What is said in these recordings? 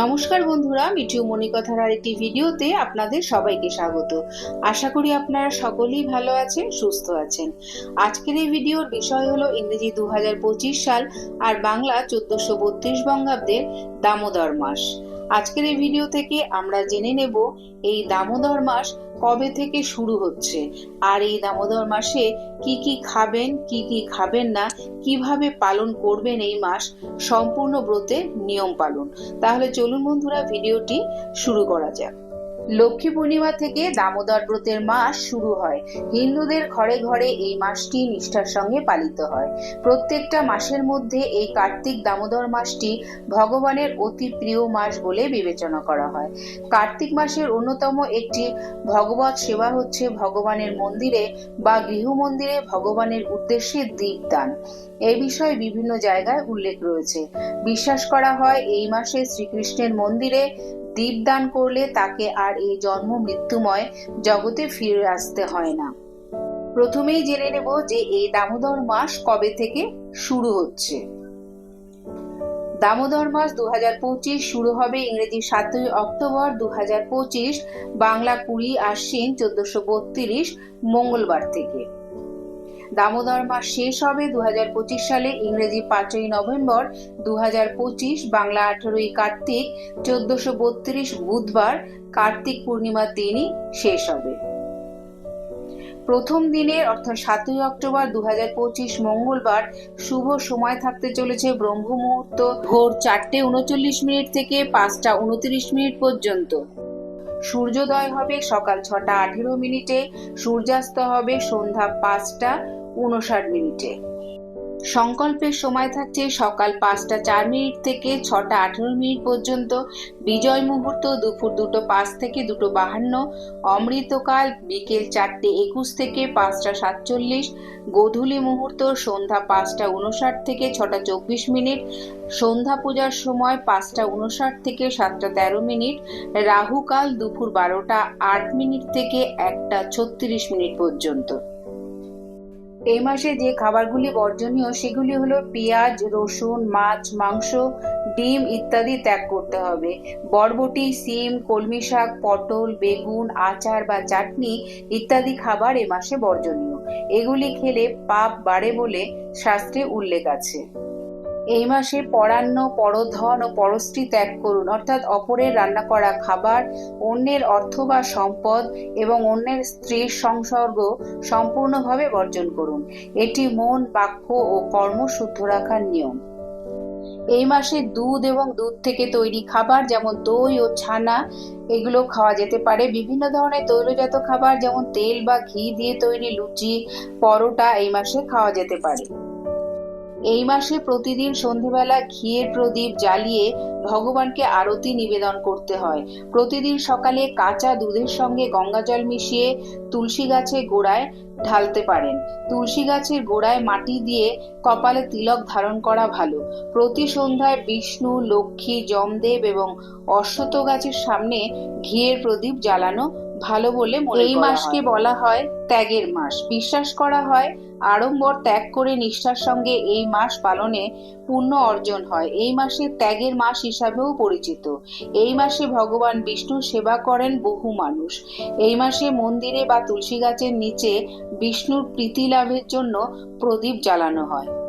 নমস্কার বন্ধুরা, মিঠু মণিকথার আরেকটি ভিডিওতে আপনাদের সবাইকে স্বাগত। আশা করি আপনারা সকলেই ভালো আছেন, সুস্থ আছেন। আজকের এই ভিডিওর বিষয় হলো ইংরেজি দু হাজার পঁচিশ সাল আর বাংলা চোদ্দশো বত্রিশ বঙ্গাব্দের দামোদর মাস। আজকের এই ভিডিও থেকে আমরা জেনে নেব এই দামোদর মাস কবে থেকে শুরু হচ্ছে। আর এই দামোদর মাসে কি কি খাবেন, কি কি খাবেন না, কীভাবে পালন করবেন এই মাস, সম্পূর্ণ ব্রতে নিয়ম পালন। তাহলে চলুন বন্ধুরা ভিডিওটি শুরু করা যাক। লক্ষ্মী পূর্ণিমা থেকে দামোদর ব্রতের মাস শুরু হয়। হিন্দুদের ঘরে ঘরে এই মাসটি নিষ্ঠার সঙ্গে পালিত হয়। প্রত্যেকটা মাসের মধ্যে এই কার্তিক দামোদর মাসটি ভগবানের অতি প্রিয় মাস বলে বিবেচনা করা হয়। কার্তিক মাসের অন্যতম একটি ভগবত সেবা হচ্ছে ভগবানের মন্দিরে বা গৃহ মন্দিরে ভগবানের উদ্দেশ্যে দীপদান এই বিষয়ে বিভিন্ন জায়গায় উল্লেখ রয়েছে। বিশ্বাস করা হয় এই মাসে শ্রীকৃষ্ণের মন্দিরে দীপদান করলে তাকে আর এই জন্ম মৃত্যুময় জগতে ফিরে আসতে হয় না। প্রথমেই জেনে নেব যে এই দামোদর মাস কবে থেকে শুরু হচ্ছে। দামোদর মাস দু হাজার পঁচিশ শুরু হবে ইংরেজি সাতই অক্টোবর দু হাজার পঁচিশ, বাংলা কুড়ি আশ্বিন চোদ্দশো মঙ্গলবার থেকে। দামোদর মাস শেষ হবে দু হাজার পঁচিশ সালে, ইংরেজি পাঁচই নভেম্বর দু হাজার পঁচিশ, বাংলা আঠেরোই কার্তিক, চোদ্দশো বত্রিশ বুধবার, কার্তিক পূর্ণিমার দিনই শেষ হবে। প্রথম দিনের অর্থাৎ সাতই অক্টোবর দু মঙ্গলবার শুভ সময় থাকতে চলেছে ব্রহ্ম মুহূর্ত ভোর চারটে উনচল্লিশ মিনিট থেকে পাঁচটা উনত্রিশ মিনিট পর্যন্ত। সূর্যোদয় হবে সকাল ছটা আঠেরো মিনিটে, সূর্যাস্ত হবে সন্ধ্যা পাঁচটা উনষাট মিনিটে। সংকল্পের সময় থাকছে সকাল পাঁচটা চার মিনিট থেকে ছটা আঠেরো মিনিট পর্যন্ত। বিজয় মুহূর্ত দুপুর দুটো পাঁচ থেকে দুটো বাহান্ন। অমৃতকাল বিকেল চারটে একুশ থেকে পাঁচটা সাতচল্লিশ। গোধূলি মুহূর্ত সন্ধ্যা পাঁচটা উনষাট থেকে ছটা চব্বিশ মিনিট। সন্ধ্যা পূজার সময় পাঁচটা উনষাট থেকে সাতটা তেরো মিনিট। রাহুকাল দুপুর বারোটা আট মিনিট থেকে একটা ছত্রিশ মিনিট পর্যন্ত। এই মাসে যে খাবারগুলি বর্জনীয়, সেগুলি হলো পেঁয়াজ, রসুন, মাছ, মাংস, ডিম ইত্যাদি ত্যাগ করতে হবে। বরবটি, সিম, কলমি শাক, পটল, বেগুন, আচার বা চাটনি ইত্যাদি খাবার এ মাসে বর্জনীয়। এগুলি খেলে পাপ বাড়ে বলে শাস্ত্রে উল্লেখ আছে। এই মাসে পরান্ন, পরধন ও পরশ্রী ত্যাগ করুন। অর্থাৎ অপরের রান্না করা খাবার, অন্যের অর্থ বা সম্পদ এবং অন্যের স্ত্রীর সংসর্গ সম্পূর্ণভাবে বর্জন করুন। এটি মন, বাক্য ও কর্ম শুদ্ধ রাখার নিয়ম। এই মাসে দুধ এবং দুধ থেকে তৈরি খাবার যেমন দই ও ছানা, এগুলো খাওয়া যেতে পারে। বিভিন্ন ধরনের তৈলজাত খাবার যেমন তেল বা ঘি দিয়ে তৈরি লুচি, পরোটা এই মাসে খাওয়া যেতে পারে। এই মাসে প্রতিদিন সন্ধেবেলা ঘিয়ের প্রদীপ জ্বালিয়ে ভগবানকে আরতি নিবেদন করতে হয়। প্রতিদিন সকালে কাঁচা দুধের সঙ্গে গঙ্গাজল মিশিয়ে তুলসী গাছের গোড়ায় ঢালতে পারেন। তুলসী গাছের গোড়ায় মাটি দিয়ে কপালে তিলক ধারণ করা ভালো। প্রতি সন্ধ্যায় বিষ্ণু, লক্ষ্মী, যমদেব এবং অশ্বত গাছের সামনে ঘিয়ের প্রদীপ জ্বালানো ভালো বলে এই মাসকে বলা হয় ত্যাগের মাস। বিশ্বাস করা হয় আড়ম্বর ত্যাগ করে নিষ্ঠার সঙ্গে এই মাস পালনে পুণ্য অর্জন হয়। এই মাসে ত্যাগের মাস হিসাবেও পরিচিত। এই মাসে ভগবান বিষ্ণুর সেবা করেন বহু মানুষ। এই মাসে মন্দিরে বা তুলসী গাছের নিচে বিষ্ণুর প্রীতি লাভের জন্য প্রদীপ জ্বালানো হয়।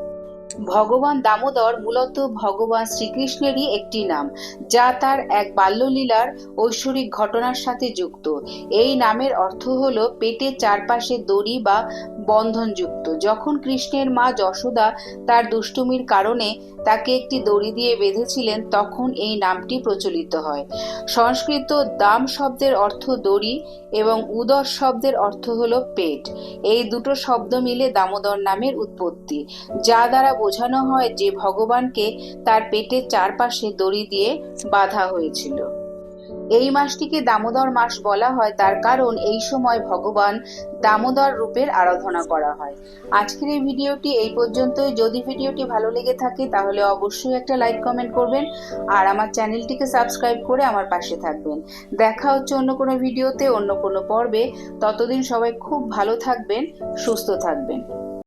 ভগবান দামোদর মূলত ভগবান শ্রীকৃষ্ণেরই একটি নাম, যা তার এক বাল্যলীলার ঐশ্বরিক ঘটনার সাথে যুক্ত। এই নামের অর্থ হল পেটের চারপাশে দড়ি বা বন্ধনযুক্ত। যখন কৃষ্ণের মা যশোদা তার দুষ্টুমির কারণে তাকে একটি দড়ি দিয়ে বেঁধেছিলেন, তখন এই নামটি প্রচলিত হয়। সংস্কৃত দাম শব্দের অর্থ দড়ি এবং উদর শব্দের অর্থ হল পেট। এই দুটো শব্দ মিলে দামোদর নামের উৎপত্তি। যা দ্বারা বোঝানো হয় যে ভগবানকে তার পেটের চারপাশে দড়ি দিয়ে বাঁধা হয়েছিল। এই মাসটিকে দামোদর মাস বলা হয়, তার কারণ এই সময় ভগবান দামোদর রূপের আরাধনা করা হয়। আজকের এই ভিডিওটি এই পর্যন্তই। যদি ভিডিওটি ভালো লেগে থাকে, তাহলে অবশ্যই একটা লাইক, কমেন্ট করবেন আর আমার চ্যানেলটিকে সাবস্ক্রাইব করে আমার পাশে থাকবেন। দেখা হচ্ছে অন্য কোনো ভিডিওতে, অন্য কোনো পর্বে। ততদিন সবাই খুব ভালো থাকবেন, সুস্থ থাকবেন।